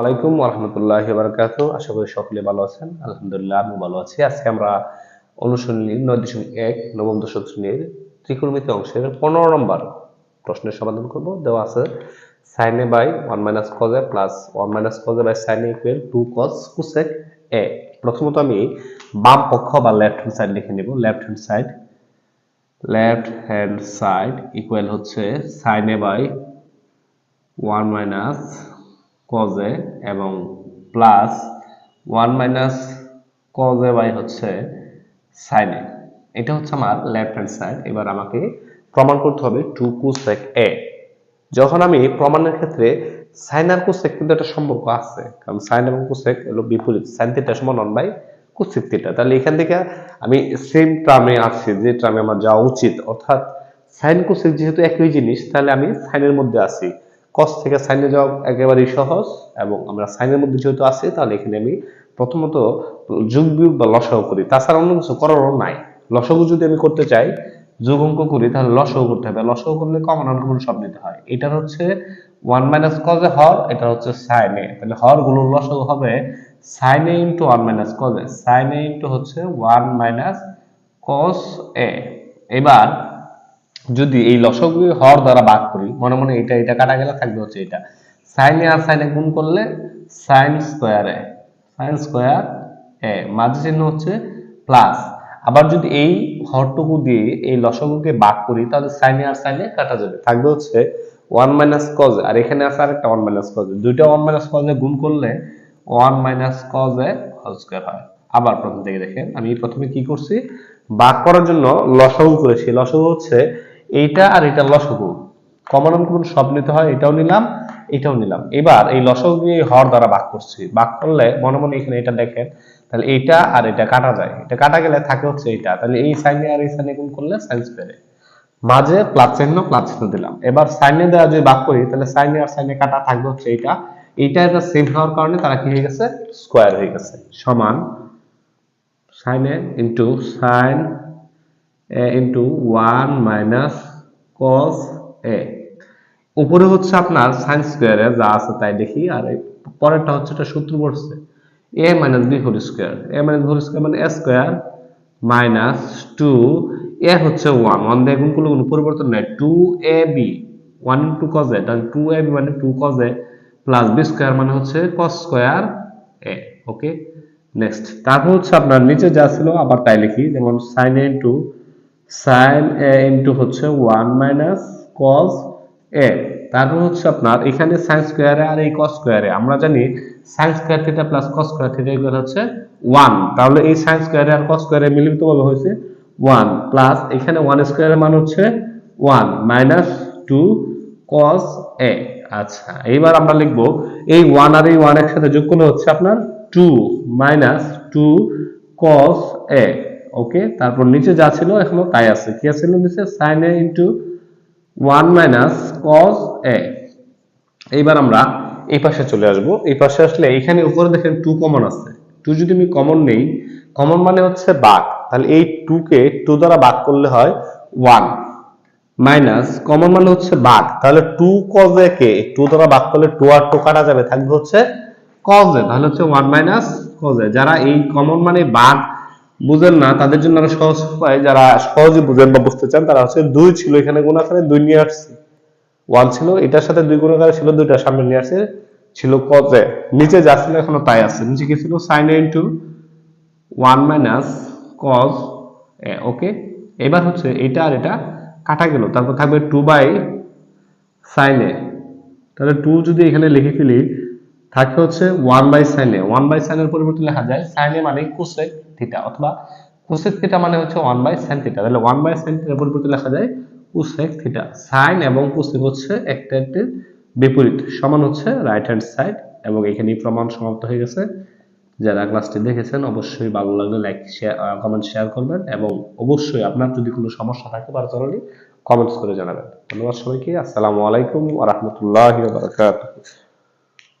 আলাইকুম রহমতুল্লাহ বারকাত আশা করি সকলে ভালো আছেন। আলহামদুলিল্লাহ আমি ভালো আছি। আজকে আমরা অনুশীলনী নয় দশমিক এক নবম দশম শ্রেণির ত্রিকোণমিতি অংশের পনেরো নম্বর প্রশ্নের সমাধান করব। দেওয়া আছে sine A by one minus cos A plus one minus cos A by sine A equal to cos cosec A প্রথমত আমি বাম পক্ষ বা লেফট হ্যান্ড সাইড লিখে নিব। Left hand side left hand side equal হচ্ছে sine A by one minus cos A এবং plus one minus cos A by হচ্ছে সাইনে এটা হচ্ছে আমার লেফট হ্যান্ড সাইড এবার আমাকে প্রমাণ করতে হবে টু কুসেক এ যখন আমি প্রমাণের ক্ষেত্রে সাইন আর কুসেক কিন্তু একটা সম্পর্ক আছে, কারণ সাইন এবং কুসেক হলো বিপরীত। সাইন থিটা সমান ওয়ান বাই কুসেক থিটা তাহলে এখান থেকে আমি সেম ট্রামে আছি, যে ট্রামে আমার যাওয়া উচিত। অর্থাৎ সাইন কুসেক যেহেতু একই জিনিস, তাহলে আমি সাইনের মধ্যে আছি। কস থেকে সাইনে যাওয়া একেবারেই সহজ এবং আমরা সাইনের মধ্যে যেহেতু আছি, তাহলে এখানে আমি প্রথমত যোগ বিয়োগ বা লসাগু করি। তাছাড়া অন্য কিছু করারও নাই। লসাগু যদি আমি করতে চাই, যোগ অঙ্ক করি, তাহলে লসাগু করতে হবে। লসাগু করলে কমন অঙ্কগুলো সব নিতে হয়। এটার হচ্ছে ওয়ান মাইনাস কজে হর এটা হচ্ছে সাইনে তাহলে হরগুলো লসাগু হবে সাইনে ইন্টু ওয়ান মাইনাস কজে সাইনে ইন্টু হচ্ছে ওয়ান মাইনাস কস এ। এবার যদি এই লসগু হর দ্বারা ভাগ করি মনে মনে এটা এটা কাটা গেলে থাকবে হচ্ছে এটা। সাইনে আর সাইনে গুণ করলে sine square A sine square A, মাঝে চিহ্ন হচ্ছে প্লাস আবার যদি এই হরটুকু দিয়ে এই লসগুকে ভাগ করি তাহলে সাইনে আর সাইনে কাটা যাবে। থাকবে হচ্ছে ওয়ান মাইনাস কজ আর এখানে আছে আর একটা ওয়ান মাইনাস কজ দুইটা ওয়ান মাইনাস কজে গুণ করলে one minus cos A whole square হয়। আবার প্রথম থেকে দেখেন, আমি প্রথমে কি করছি? ভাগ করার জন্য লসগু করেছি লসগু হচ্ছে এইটা আর এটা লসগু। কমন অঙ্ক সব নিতে হয়, এটাও নিলাম এটাও নিলাম। এবার এই লসগু দিয়ে হর দ্বারা ভাগ করছি। ভাগ করলে মনে মনে এখানে এটা দেখেন, তাহলে এইটা আর এটা কাটা যায়। এটা কাটা গেলে থাকে হচ্ছে এইটা। তাহলে এই সাইনে আর এই সাইনে গুণ করলে সাইন স্কোয়ারে মাঝে প্লাস চিহ্ন প্লাস চিহ্ন দিলাম। এবার সাইনে দেওয়া যদি ভাগ করি, তাহলে সাইনে আর সাইনে কাটা থাকবে হচ্ছে এইটা। এইটা এটা সেম হওয়ার কারণে তারা কি হয়ে গেছে? স্কোয়ার হয়ে গেছে। সমান sine A into sine into one minus cos A উপরে হচ্ছে আপনার সাইন স্কোয়ারে যা আছে তাই দেখি, আর পরেরটা হচ্ছে এটা সূত্র পড়ছে A minus B whole square A minus whole square মানে A square minus two A হচ্ছে ওয়ান ওয়ান দিয়ে গুণ করলে কোনো পরিবর্তন নেই। Two A B one into cos A তাহলে টু এ বি মানে two cos A plus B square মানে হচ্ছে কস স্কোয়ার এ ওকে নেক্সট তারপর হচ্ছে আপনার নিচে যা ছিল, আবার তাই লিখি। যেমন sine A into sine A into হচ্ছে ওয়ান মাইনাস কস এ তারপর হচ্ছে আপনার এখানে সাইন স্কোয়ারে আর এই কস স্কোয়ারে আমরা জানি sine square theta plus cos square theta equal হচ্ছে ওয়ান তাহলে এই সাইন স্কোয়ারে আর কস স্কোয়ারে মিলিত ভাবে হয়েছে? ওয়ান প্লাস এখানে ওয়ান স্কোয়ারের মান হচ্ছে one minus two cos A আচ্ছা এইবার আমরা লিখব এই ওয়ান আর এই ওয়ান একসাথে যোগ করলে হচ্ছে আপনার two minus two cos A okay তারপর নিচে যা ছিল এখনও তাই আছে। কি আছে নিচে? Sine A into one minus cos A এইবার আমরা এই পাশে চলে আসব। এই পাশে আসলে এখানে উপরে দেখেন টু কমন আছে। টু যদি আমি কমন নেই কমন মানে হচ্ছে বাঘ তাহলে এই টু কে টু দ্বারা বাঘ করলে হয় ওয়ান মাইনাস কমন মানে হচ্ছে বাঘ তাহলে টু কজে কে টু দ্বারা বাঘ করলে টু আর টু কাটা যাবে, থাকবে হচ্ছে কজে তাহলে হচ্ছে ওয়ান মাইনাস কজে যারা এই কমন মানে বাঘ বুঝেন না, তাদের জন্য আরও সহজ উপায়, যারা সহজে বুঝেন বা বুঝতে চান, তারা হচ্ছে দুই ছিল, এখানে গুণ আকারে দুই নিয়ে আসছে। ওয়ান ছিল, এটার সাথে দুই গুণ আকারে ছিল, দুইটা সামনে নিয়ে আসছে, ছিল কজে নিচে যা ছিল এখনও তাই আছে। নিচে কি ছিল? Sine into one minus cos A okay এবার হচ্ছে এটা আর এটা কাটা গেল, তারপর থাকবে টু বাই সাইনে তাহলে টু যদি এখানে লিখে ফেলি, থাকে হচ্ছে one by sine A one by সাইনের পরিবর্তে লেখা যায় সাইনে মানে কোসেক থিটা অথবা কোসেক থিটা মানে হচ্ছে ওয়ান বাই সাইন থিটা তাহলে ওয়ান বাই সাইন থিটার পরিবর্তে লেখা যায় কোসেক থিটা সাইন এবং কোসেক হচ্ছে একটা একটি বিপরীত, সমান হচ্ছে রাইট হ্যান্ড সাইড এবং এখানে প্রমাণ সমাপ্ত হয়ে গেছে। যারা ক্লাসটি দেখেছেন, অবশ্যই ভালো লাগলে লাইক শেয়ার কমেন্ট শেয়ার করবেন এবং অবশ্যই আপনার যদি কোনো সমস্যা থাকে পার্সোনালি কমেন্টস করে জানাবেন। ধন্যবাদ সবাইকে, আসসালামু আলাইকুম ওয়া বারাকাতুহু।